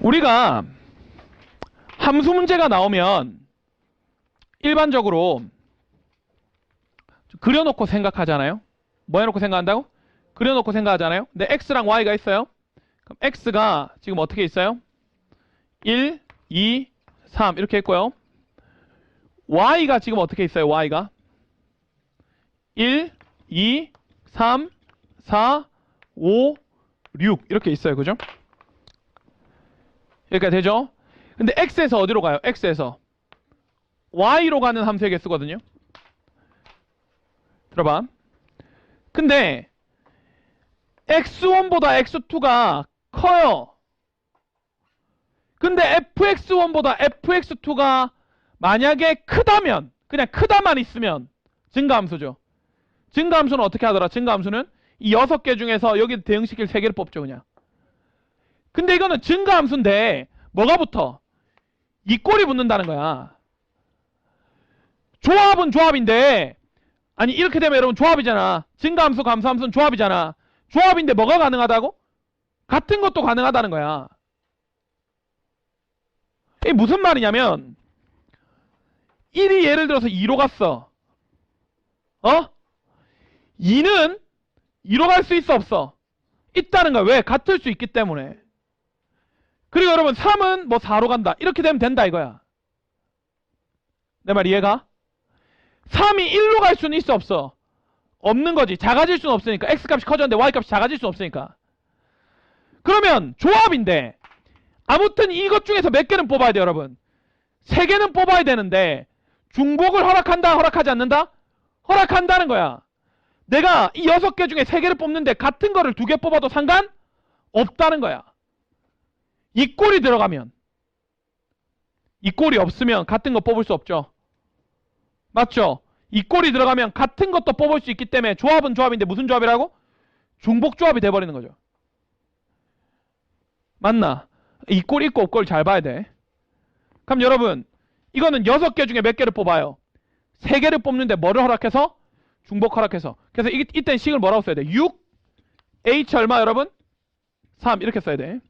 우리가 함수 문제가 나오면 일반적으로 그려놓고 생각하잖아요. 뭐 해놓고 생각한다고? 그려놓고 생각하잖아요. 근데 x랑 y가 있어요. 그럼 x가 지금 어떻게 있어요? 1, 2, 3 이렇게 있고요. y가 지금 어떻게 있어요? y가 1, 2, 3, 4, 5, 6 이렇게 있어요. 그죠? 여기까지 되죠? 근데 x에서 어디로 가요? x에서 y로 가는 함수에게 쓰거든요. 들어봐. 근데 x1보다 x2가 커요. 근데 fx1보다 fx2가 만약에 크다면 그냥 크다만 있으면 증가함수죠. 증가함수는 어떻게 하더라? 증가함수는 이 여섯 개 중에서 여기 대응시킬 세 개를 뽑죠, 그냥. 근데 이거는 증가함수인데 뭐가 붙어? 이 꼴이 붙는다는 거야. 조합은 조합인데 아니 이렇게 되면 여러분 조합이잖아. 증가함수, 감소함수는 조합이잖아. 조합인데 뭐가 가능하다고? 같은 것도 가능하다는 거야. 이게 무슨 말이냐면 1이 예를 들어서 2로 갔어. 어? 2는 2로 갈 수 있어 없어? 있다는 거야. 왜? 같을 수 있기 때문에. 그리고 여러분 3은 뭐 4로 간다. 이렇게 되면 된다 이거야. 내 말 이해가? 3이 1로 갈 수는 있어 없어? 없는 거지. 작아질 수는 없으니까. x값이 커졌는데 y값이 작아질 수는 없으니까. 그러면 조합인데 아무튼 이것 중에서 몇 개는 뽑아야 돼 여러분. 세 개는 뽑아야 되는데 중복을 허락한다 허락하지 않는다? 허락한다는 거야. 내가 이 여섯 개 중에 세 개를 뽑는데 같은 거를 두개 뽑아도 상관 없다는 거야. 이 꼴이 들어가면 이 꼴이 없으면 같은 거 뽑을 수 없죠. 맞죠? 이 꼴이 들어가면 같은 것도 뽑을 수 있기 때문에 조합은 조합인데 무슨 조합이라고? 중복 조합이 돼버리는 거죠. 맞나? 이꼴 있고 없고를 잘 봐야 돼. 그럼 여러분 이거는 여섯 개 중에 몇 개를 뽑아요? 세 개를 뽑는데 뭐를 허락해서? 중복 허락해서. 그래서 이, 이땐 식을 뭐라고 써야 돼? 6 H 얼마 여러분? 3 이렇게 써야 돼.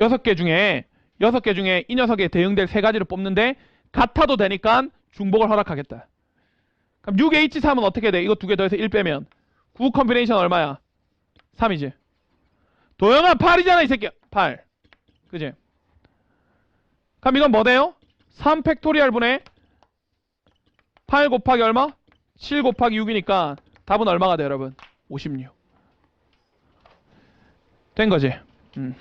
여섯 개 중에 여섯 개 중에 이 녀석에 대응될 세 가지를 뽑는데 같아도 되니까 중복을 허락하겠다. 그럼 6H3은 어떻게 돼? 이거 두 개 더해서 1 빼면 9 컴비네이션 얼마야? 3이지. 도영아 8이잖아 이 새끼야. 8. 그지? 그럼 이건 뭐 돼요? 3 팩토리얼 분의 8 곱하기 얼마? 7 곱하기 6이니까 답은 얼마가 돼요 여러분? 56. 된 거지? 음.